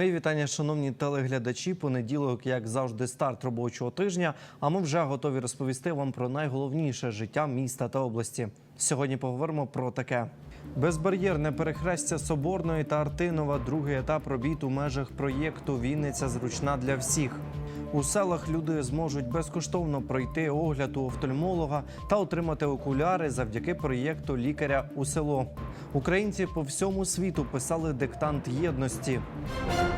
Мої вітання, шановні телеглядачі. Понеділок, як завжди, старт робочого тижня. А ми вже готові розповісти вам про найголовніше життя міста та області. Сьогодні поговоримо про таке. Безбар'єрне перехрестя Соборної та Артинова. Другий етап робіт у межах проєкту Вінниця зручна для всіх. У селах люди зможуть безкоштовно пройти огляд у офтальмолога та отримати окуляри завдяки проєкту лікаря у село. Українці по всьому світу писали диктант єдності.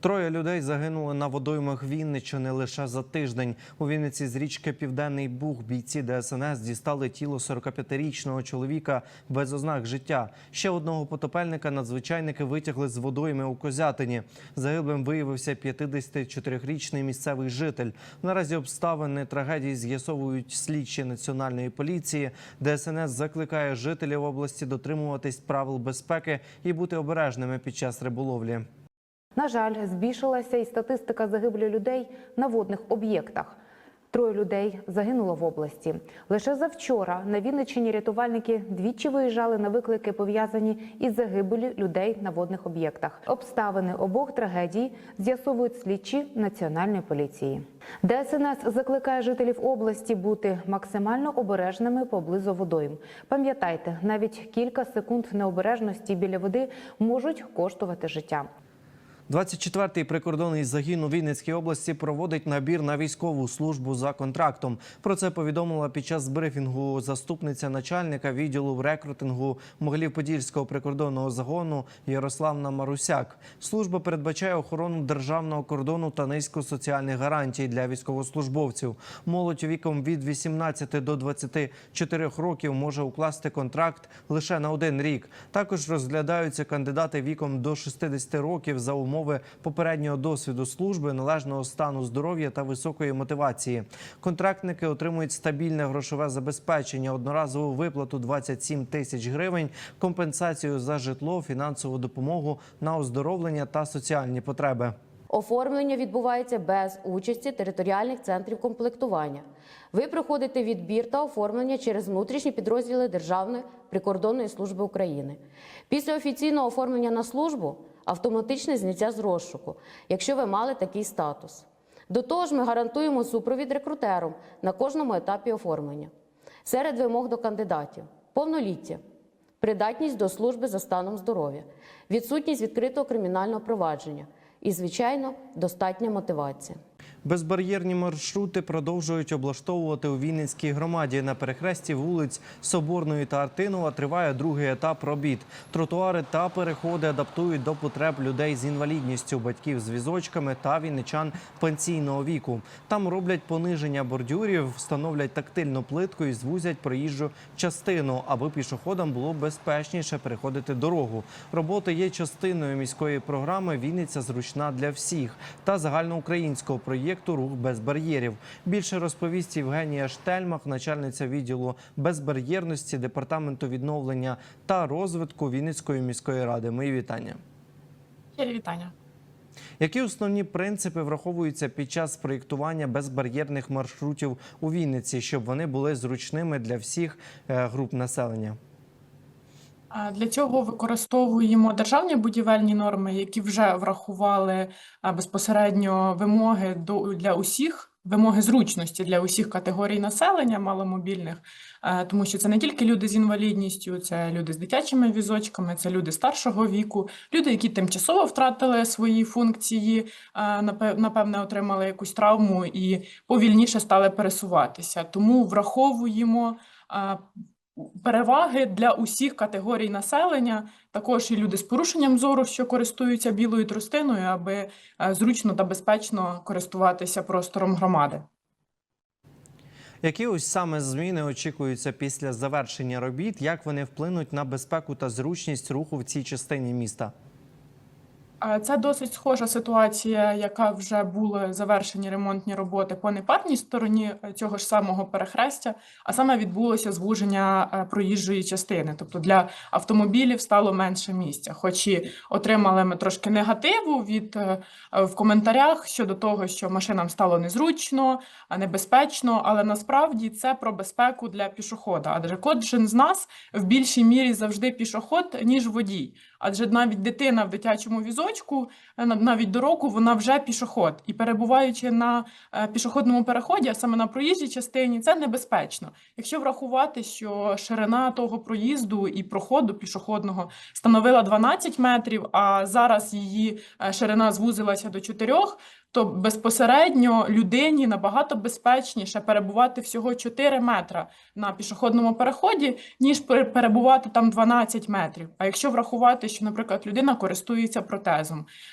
Троє людей загинули на водоймах Вінниччини лише за тиждень. У Вінниці з річки Південний Буг бійці ДСНС дістали тіло 45-річного чоловіка без ознак життя. Ще одного потопельника надзвичайники витягли з водойми у Козятині. Загиблим виявився 54-річний місцевий житель. Наразі обставини трагедії з'ясовують слідчі національної поліції. ДСНС закликає жителів області дотримуватись правил безпеки і бути обережними під час риболовлі. На жаль, збільшилася і статистика загиблих людей на водних об'єктах. Троє людей загинуло в області. Лише завчора на Вінниччині рятувальники двічі виїжджали на виклики, пов'язані із загибелі людей на водних об'єктах. Обставини обох трагедій з'ясовують слідчі національної поліції. ДСНС закликає жителів області бути максимально обережними поблизу водойм. Пам'ятайте, навіть кілька секунд необережності біля води можуть коштувати життя. 24-й прикордонний загін у Вінницькій області проводить набір на військову службу за контрактом. Про це повідомила під час брифінгу заступниця начальника відділу рекрутингу Могилів-Подільського прикордонного загону Ярославна Марусяк. Служба передбачає охорону державного кордону та низку соціальних гарантій для військовослужбовців. Молодь віком від 18 до 24 років може укласти контракт лише на один рік. Також розглядаються кандидати віком до 60 років за умови попереднього досвіду служби, належного стану здоров'я та високої мотивації. Контрактники отримують стабільне грошове забезпечення, одноразову виплату 27 тисяч гривень, компенсацію за житло, фінансову допомогу на оздоровлення та соціальні потреби. Оформлення відбувається без участі територіальних центрів комплектування. Ви проходите відбір та оформлення через внутрішні підрозділи Державної прикордонної служби України. Після офіційного оформлення на службу автоматичне зняття з розшуку, якщо ви мали такий статус. До того ж, ми гарантуємо супровід рекрутером на кожному етапі оформлення. Серед вимог до кандидатів повноліття, придатність до служби за станом здоров'я, відсутність відкритого кримінального провадження і, звичайно, достатня мотивація. Безбар'єрні маршрути продовжують облаштовувати у Вінницькій громаді. На перехресті вулиць Соборної та Артинова триває другий етап робіт. Тротуари та переходи адаптують до потреб людей з інвалідністю, батьків з візочками та вінничан пенсійного віку. Там роблять пониження бордюрів, встановлять тактильну плитку і звузять проїжджу частину, аби пішоходам було безпечніше переходити дорогу. Роботи є частиною міської програми Вінниця зручна для всіх та загальноукраїнського проєкту Рух без бар'єрів. Більше розповість Євгенія Штельмах, начальниця відділу безбар'єрності департаменту відновлення та розвитку Вінницької міської ради. Мої вітання. Вітання. Які основні принципи враховуються під час проєктування безбар'єрних маршрутів у Вінниці, щоб вони були зручними для всіх е, груп населення? Для цього використовуємо державні будівельні норми, які вже врахували безпосередньо вимоги до для усіх, вимоги зручності для усіх категорій населення маломобільних, тому що це не тільки люди з інвалідністю, це люди з дитячими візочками, це люди старшого віку, люди, які тимчасово втратили свої функції, напевне, отримали якусь травму і повільніше стали пересуватися. Тому враховуємо. Переваги для усіх категорій населення, також і люди з порушенням зору, що користуються білою тростиною, аби е, зручно та безпечно користуватися простором громади. Які ось саме зміни очікуються після завершення робіт? Як вони вплинуть на безпеку та зручність руху в цій частині міста? Це досить схожа ситуація, яка вже були завершені ремонтні роботи по непарній стороні е, цього ж самого перехрестя, а саме відбулося звуження е, проїжджої частини. Тобто для автомобілів стало менше місця. Хоч і отримали ми трошки негативу від е, в коментарях щодо того, що машинам стало незручно, а небезпечно, але насправді це про безпеку для пішохода. Адже кожен з нас в більшій мірі завжди пішоход, ніж водій. Адже навіть дитина в дитячому візочку, е, на- навіть до року, вона вже пішоход. І перебуваючи на е, пішохідному переході, а саме на проїжджій частині, це небезпечно. Якщо врахувати, що ширина того проїзду і проходу пішохідного становила 12 метрів, а зараз її е, ширина звузилася до 4, то безпосередньо людині набагато безпечніше перебувати всього 4 метра на пішохідному переході, ніж пере- перебувати там 12 метрів. А якщо врахувати, що, наприклад, людина користується протезом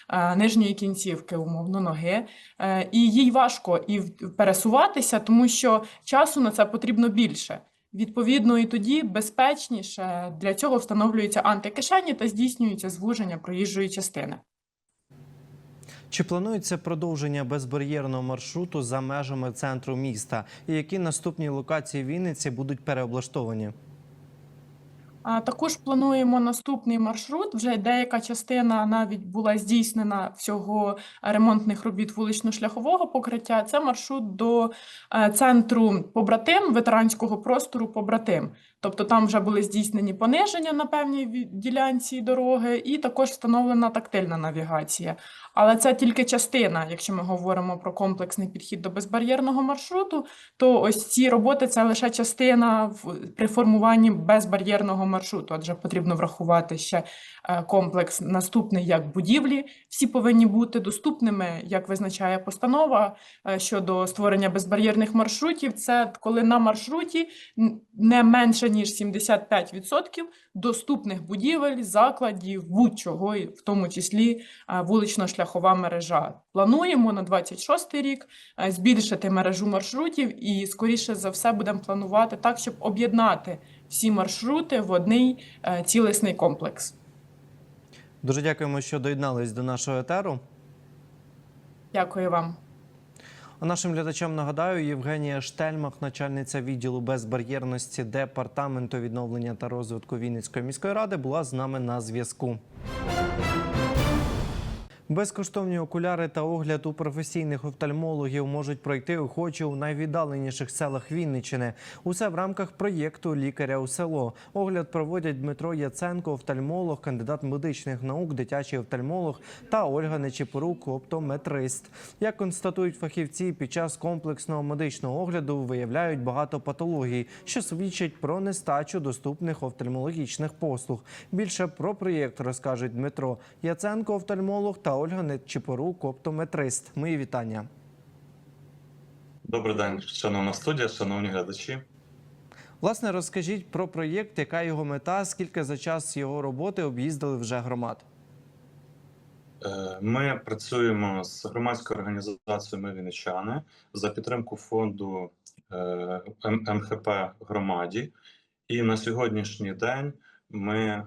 е, нижньої кінцівки, умовно, ноги, е, і їй важко і пересуватися, тому що часу на це потрібно більше. Відповідно, і тоді безпечніше для цього встановлюються антикишені та здійснюється звуження проїжджої частини. Чи планується продовження безбар'єрного маршруту за межами центру міста? І які наступні локації Вінниці будуть переоблаштовані? Також плануємо наступний маршрут. Вже деяка частина навіть була здійснена всього ремонтних робіт вулично-шляхового покриття. Це маршрут до е, центру побратим ветеранського простору побратим. Тобто там вже були здійснені пониження на певній ділянці дороги, і також встановлена тактильна навігація. Але це тільки частина, якщо ми говоримо про комплексний підхід до безбар'єрного маршруту, то ось ці роботи це лише частина при формуванні безбар'єрного маршруту, адже потрібно врахувати ще е, комплекс наступний як будівлі. Всі повинні бути доступними, як визначає постанова е, щодо створення безбар'єрних маршрутів. Це коли на маршруті не менше ніж 75% доступних будівель, закладів, будь-чого, в тому числі вулично-шляхова мережа. Плануємо на 26 рік збільшити мережу маршрутів і, скоріше за все, будемо планувати так, щоб об'єднати всі маршрути в одний е, цілісний комплекс. Дуже дякуємо, що доєднались до нашого етеру. Дякую вам. Нашим глядачам нагадаю, Євгенія Штельмах, начальниця відділу безбар'єрності департаменту відновлення та розвитку Вінницької міської ради, була з нами на зв'язку. Безкоштовні окуляри та огляд у професійних офтальмологів можуть пройти охочі у найвіддаленіших селах Вінниччини. Усе в рамках проєкту Лікаря у село. Огляд проводять Дмитро Яценко, офтальмолог, кандидат медичних наук, дитячий офтальмолог та Ольга Нечипорук, оптометрист. Як констатують фахівці, під час комплексного медичного огляду виявляють багато патологій, що свідчать про нестачу доступних офтальмологічних послуг. Більше про проєкт розкажуть Дмитро Яценко, офтальмолог та Ольга Нечипорук, оптометрист. Мої вітання. Добрий день, шановна студія, шановні глядачі. Власне, розкажіть про проєкт, яка його мета, скільки за час його роботи об'їздили вже громад. Е, Ми працюємо з громадською організацією «Ми Вінничани» за підтримку фонду е, МХП громаді. І на сьогоднішній день ми е,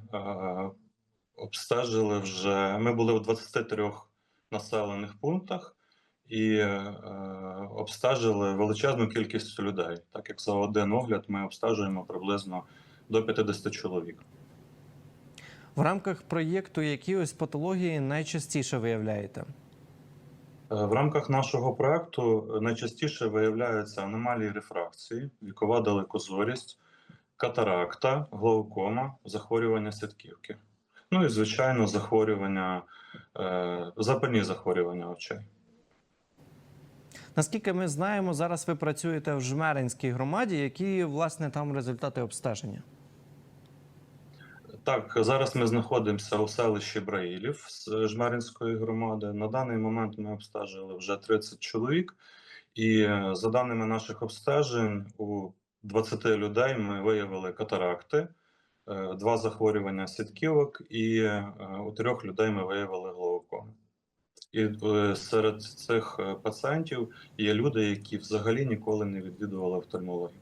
обстежили вже. Ми були у 23 населених пунктах і е, обстежили величезну кількість людей. Так як за один огляд ми обстежуємо приблизно до 50 чоловік. В рамках проєкту які ось патології найчастіше виявляєте? Е, В рамках нашого проекту е, найчастіше виявляються аномалії рефракції, вікова далекозорість, катаракта, глаукома, захворювання сітківки. Ну і, звичайно, захворювання, е, запальні захворювання очей. Наскільки ми знаємо, зараз ви працюєте в Жмеринській громаді, які власне там результати обстеження. Так, зараз ми знаходимося у селищі Браїлів з Жмеринської громади. На даний момент ми обстежили вже 30 чоловік, і е, за даними наших обстежень, у 20 людей ми виявили катаракти, два захворювання сітківок, і е, у трьох людей ми виявили глаукому. І е, серед цих е, пацієнтів є люди, які взагалі ніколи не відвідували офтальмологію.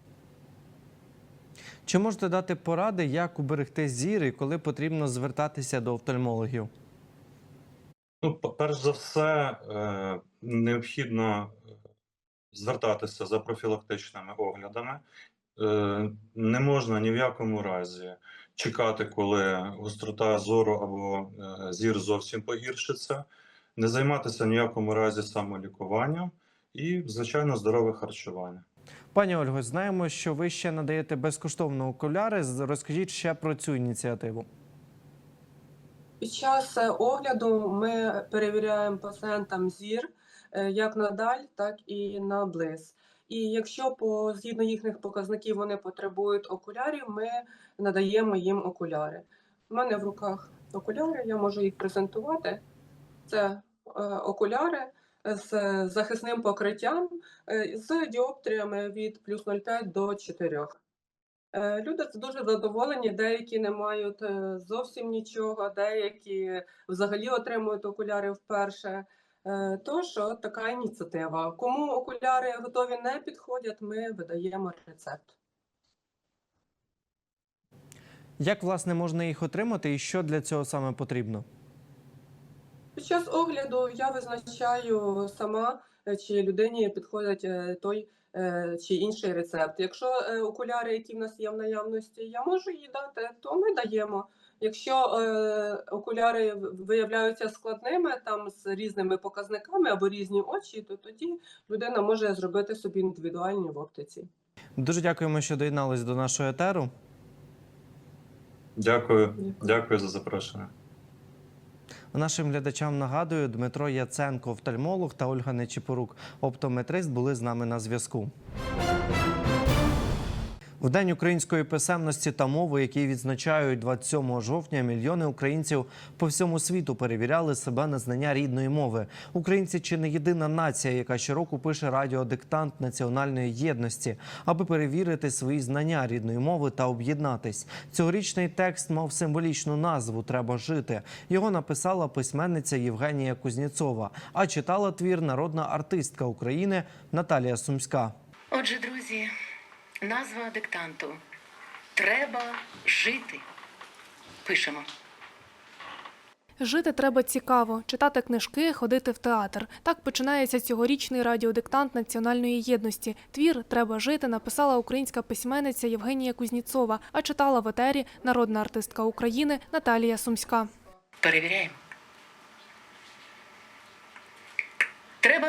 Чи можете дати поради, як уберегти зір і коли потрібно звертатися до офтальмологів? Ну, перш за все, е, необхідно е, звертатися за профілактичними оглядами. Е, Не можна ні в якому разі чекати, коли гострота зору або е, зір зовсім погіршиться, не займатися в ніякому разі самолікуванням і, звичайно, здорове харчування. Пані Ольго, знаємо, що ви ще надаєте безкоштовно окуляри. Розкажіть ще про цю ініціативу. Під час е, огляду ми перевіряємо пацієнтам зір е, як на даль, так і на близ. І якщо по згідно їхніх показників вони потребують окулярів, ми надаємо їм окуляри. У мене в руках окуляри, я можу їх презентувати. Це е, окуляри з захисним покриттям е, з діоптріями від плюс 0,5 до 4. Е, Люди дуже задоволені, деякі не мають зовсім нічого, деякі взагалі отримують окуляри вперше. Е, Тож от така ініціатива. Кому окуляри готові не підходять, ми видаємо рецепт. Як власне можна їх отримати, і що для цього саме потрібно? Під час огляду я визначаю сама, е, чи людині підходить е, той чи інший рецепт. Якщо окуляри, які в нас є в наявності, я можу їй дати, то ми даємо. Якщо е, окуляри виявляються складними, там з різними показниками або різні очі, то тоді людина може зробити собі індивідуальні в оптиці. Дуже дякуємо, що доєднались до нашого етеру. Дякую, Дякую. дякую за запрошення. Нашим глядачам нагадую, Дмитро Яценко, офтальмолог та Ольга Нечіпорук, оптометрист, були з нами на зв'язку. В День української писемності та мови, який відзначають 27 жовтня, мільйони українців по всьому світу перевіряли себе на знання рідної мови. Українці чи не єдина нація, яка щороку пише радіодиктант національної єдності, аби перевірити свої знання рідної мови та об'єднатись. Цьогорічний текст мав символічну назву Треба жити. Його написала письменниця Євгенія Кузнєцова, а читала твір народна артистка України Наталія Сумська. Отже, друзі, назва диктанту Треба жити. Пишемо. Жити треба цікаво, читати книжки, ходити в театр. Так починається цьогорічний радіодиктант національної єдності. Твір Треба жити написала українська письменниця Євгенія Кузнєцова, а читала в етері народна артистка України Наталія Сумська. Перевіряємо. Треба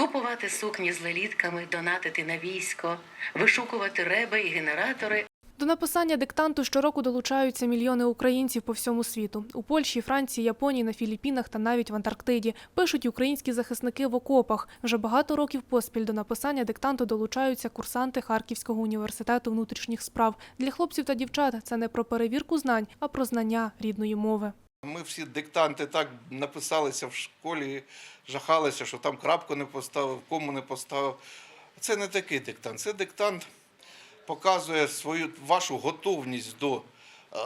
купувати сукні з лелітками, донатити на військо, вишукувати реби і генератори, До написання диктанту щороку долучаються мільйони українців по всьому світу. У Польщі, Франції, Японії, на Філіппінах та навіть в Антарктиді. Пишуть українські захисники в окопах. Вже багато років поспіль до написання диктанту долучаються курсанти Харківського університету внутрішніх справ. Для хлопців та дівчат це не про перевірку знань, а про знання рідної мови. Ми всі диктанти так написалися в школі, жахалися, що там крапку не поставив, кому не поставив. Це не такий диктант. Це диктант показує свою вашу готовність до е,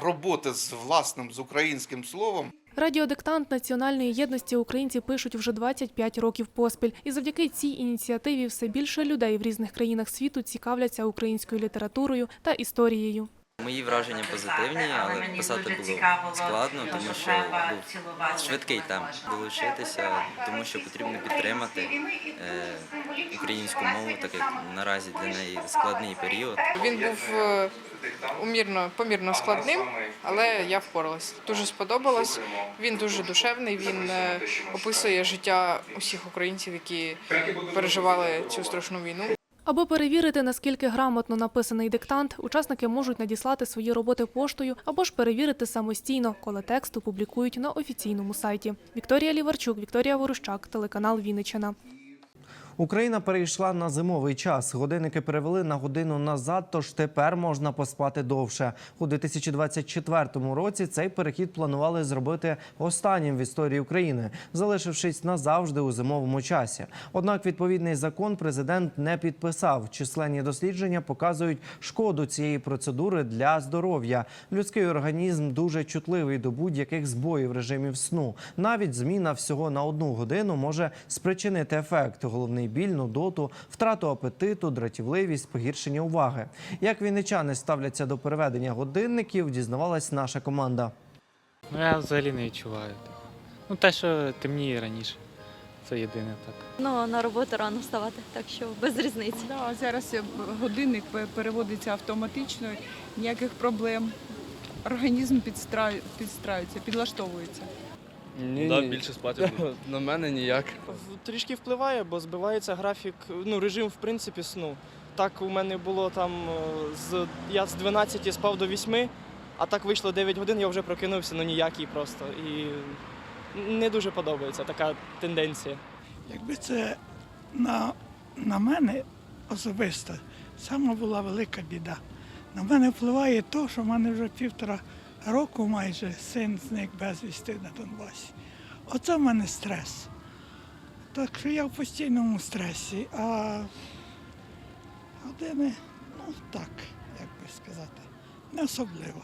роботи з власним з українським словом. Радіодиктант національної єдності українці пишуть вже 25 років поспіль. І завдяки цій ініціативі все більше людей в різних країнах світу цікавляться українською літературою та історією. Мої враження позитивні, але писати було складно, тому що був швидкий там долучитися, тому що потрібно підтримати е, українську мову, так як наразі для неї складний період. Він був е, умірно, помірно складним, але я впоралась. Дуже сподобалось. Він дуже душевний. Він е, описує життя усіх українців, які переживали цю страшну війну. Аби перевірити, наскільки грамотно написаний диктант, учасники можуть надіслати свої роботи поштою або ж перевірити самостійно, коли текст опублікують на офіційному сайті. Вікторія Ліварчук, Вікторія Ворущак, телеканал Вінниччина. Україна перейшла на зимовий час. Годинники перевели на годину назад, тож тепер можна поспати довше. У 2024 році цей перехід планували зробити останнім в історії України, залишившись назавжди у зимовому часі. Однак відповідний закон президент не підписав. Численні дослідження показують шкоду цієї процедури для здоров'я. Людський організм дуже чутливий до будь-яких збоїв режимів сну. Навіть зміна всього на одну годину може спричинити ефект. Головний біль, нудоту, втрату апетиту, дратівливість, погіршення уваги. Як вінничани ставляться до переведення годинників, дізнавалась наша команда. Ну, я взагалі не відчуваю. Ну, те, що темніє раніше. Це єдине так. Ну, на роботу рано вставати, так що без різниці. Да, зараз годинник переводиться автоматично, ніяких проблем. Організм підстраю- підстраюється, підлаштовується. Ні, Да, більше спати. На мене ніяк. Трішки впливає, бо збивається графік, ну, режим, в принципі, сну. Так у мене було там е, з я з 12 спав до 8, а так вийшло 9 годин, я вже прокинувся, ну ніякий просто. І не дуже подобається така тенденція. Якби це на, на мене особисто сама була велика біда. На мене впливає те, що в мене вже півтора року майже син зник безвісти на Донбасі. Оце в мене стрес. Так що я в постійному стресі, а години, ну так, як би сказати, не особливо.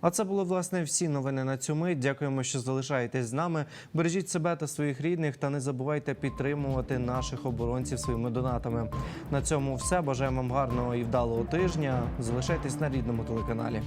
А це були власне всі новини на цю мить. Дякуємо, що залишаєтесь з нами. Бережіть себе та своїх рідних, та не забувайте підтримувати наших оборонців своїми донатами. На цьому все. Бажаємо вам гарного і вдалого тижня. Залишайтесь на рідному телеканалі.